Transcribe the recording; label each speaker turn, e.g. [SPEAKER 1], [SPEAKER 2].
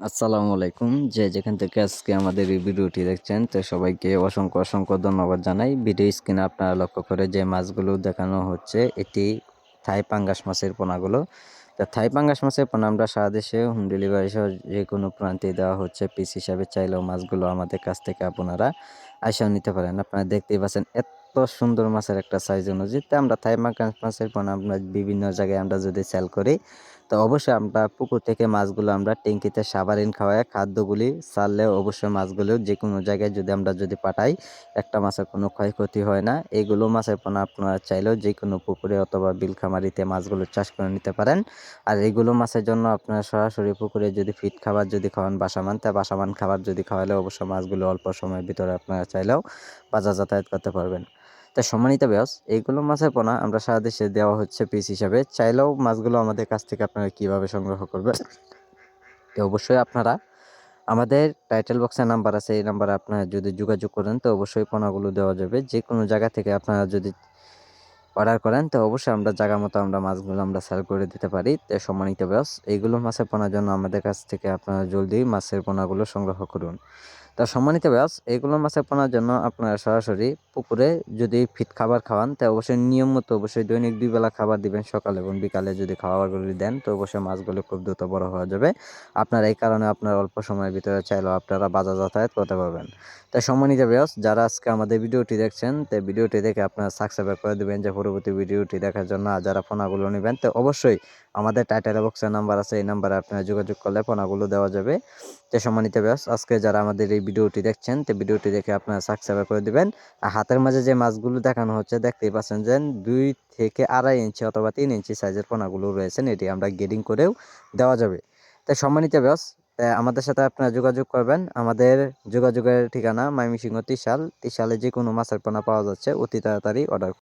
[SPEAKER 1] আসসালামু আলাইকুম। যে যেখান থেকে আজকে আমাদের এই ভিডিওটি দেখছেন, তো সবাইকে অসংখ্য অসংখ্য ধন্যবাদ জানাই। ভিডিও স্ক্রিনে আপনারা লক্ষ্য করে যে মাছগুলো দেখানো হচ্ছে, এটি থাই পাঙ্গাস মাছের পোনাগুলো। তা থাই পাঙ্গাস মাছের পোনা আমরা সারা দেশে হোম ডেলিভারি সহ যে কোনো প্রান্তে দেওয়া হচ্ছে। পিস হিসাবে চাইলেও মাছগুলো আমাদের কাছ থেকে আপনারা আইসাও নিতে পারেন। আপনারা দেখতেই পাচ্ছেন এত সুন্দর মাছের একটা সাইজ অনুযায়ী। তো আমরা থাই পাঙ্গাস মাছের পোনা আমরা বিভিন্ন জায়গায় আমরা যদি সেল করি তো অবশ্যই আমরা পুকুর থেকে মাছগুলো আমরা ট্যাঙ্কিতে সাবারিন খাওয়ায় খাদ্যগুলি ছাড়লে অবশ্যই মাছগুলো যে কোনো জায়গায় যদি আমরা যদি পাঠাই, একটা মাছের কোনো ক্ষয়ক্ষতি হয় না। এইগুলো মাছের পোনা আপনারা চাইলেও যে কোনো পুকুরে অথবা বিলখামারিতে মাছগুলো চাষ করে নিতে পারেন। আর এইগুলো মাছের জন্য আপনারা সরাসরি পুকুরে যদি ফিট খাবার যদি খাওয়ান, বাসামান, তা বাসামান খাবার যদি খাওয়ালে অবশ্যই মাছগুলো অল্প সময়ের ভিতরে আপনারা চাইলেও বাজার যাতায়াত করতে পারবেন। তো সম্মানিত ব্যাস এইগুলো মাছের পোনা আমরা সারা দেশে দেওয়া হচ্ছে পিস হিসাবে। চাইলেও মাছগুলো আমাদের কাছ থেকে আপনারা কীভাবে সংগ্রহ করবেন? তো অবশ্যই আপনারা আমাদের টাইটেল বক্সের নাম্বার আছে, এই নাম্বারে আপনারা যদি যোগাযোগ করেন, তো অবশ্যই পোনাগুলো দেওয়া যাবে। যে কোনো জায়গা থেকে আপনারা যদি অর্ডার করেন, তো অবশ্যই আমরা জায়গা মতো আমরা মাছগুলো আমরা সেল করে দিতে পারি। তো সম্মানিত ব্যাস এইগুলো মাছের পোনার জন্য আমাদের কাছ থেকে আপনারা জলদি মাছের পোনাগুলো সংগ্রহ করুন। তা সম্মানিত ব্যাস এইগুলো মাছের পোনার জন্য আপনারা সরাসরি পুকুরে যদি ফিট খাবার খাওয়ান, তো অবশ্যই নিয়ম মতো অবশ্যই দৈনিক দুই বেলা খাবার দিবেন সকাল এবং বিকালে। যদি খাবারগুলি দেন, তো অবশ্যই মাছগুলো খুব দ্রুত বড় হওয়া যাবে। আপনার এই কারণে আপনার অল্প সময়ের ভিতরে চাইলেও আপনারা বাজার যাতায়াত করতে পারবেন। তাই সম্মানিত ব্যাস যারা আজকে আমাদের ভিডিওটি দেখছেন, তো ভিডিওটি দেখে আপনারা সাবস্ক্রাইব করে দেবেন যে পরবর্তী ভিডিওটি দেখার জন্য। যারা ফোনাগুলো নেবেন, তো অবশ্যই আমাদের টাইটেল বক্সের নাম্বার আছে, এই নাম্বারে আপনারা যোগাযোগ করলে ফোনাগুলো দেওয়া যাবে। তো সম্মানিত ব্যাস আজকে যারা আমাদের এই ভিডিওটি দেখছেন, তো ভিডিওটি দেখে আপনারা সাবস্ক্রাইব করে দিবেন। আর হাতের মাঝে যে মাছগুলো দেখানো হচ্ছে, দেখতেই পাচ্ছেন যে দুই থেকে আড়াই ইঞ্চি অথবা তিন ইঞ্চি সাইজের পোনাগুলো রয়েছেন এটি আমরা গেডিং করেও দেওয়া যাবে। তাই সম্মানিত ব্যাস আমাদের সাথে আপনারা যোগাযোগ করবেন। আমাদের যোগাযোগের ঠিকানা মাইমিসিংহ ত্রিশাল ত্রিশালে যে কোনো মাছের পোনা পাওয়া যাচ্ছে, অতি তাড়াতাড়ি অর্ডার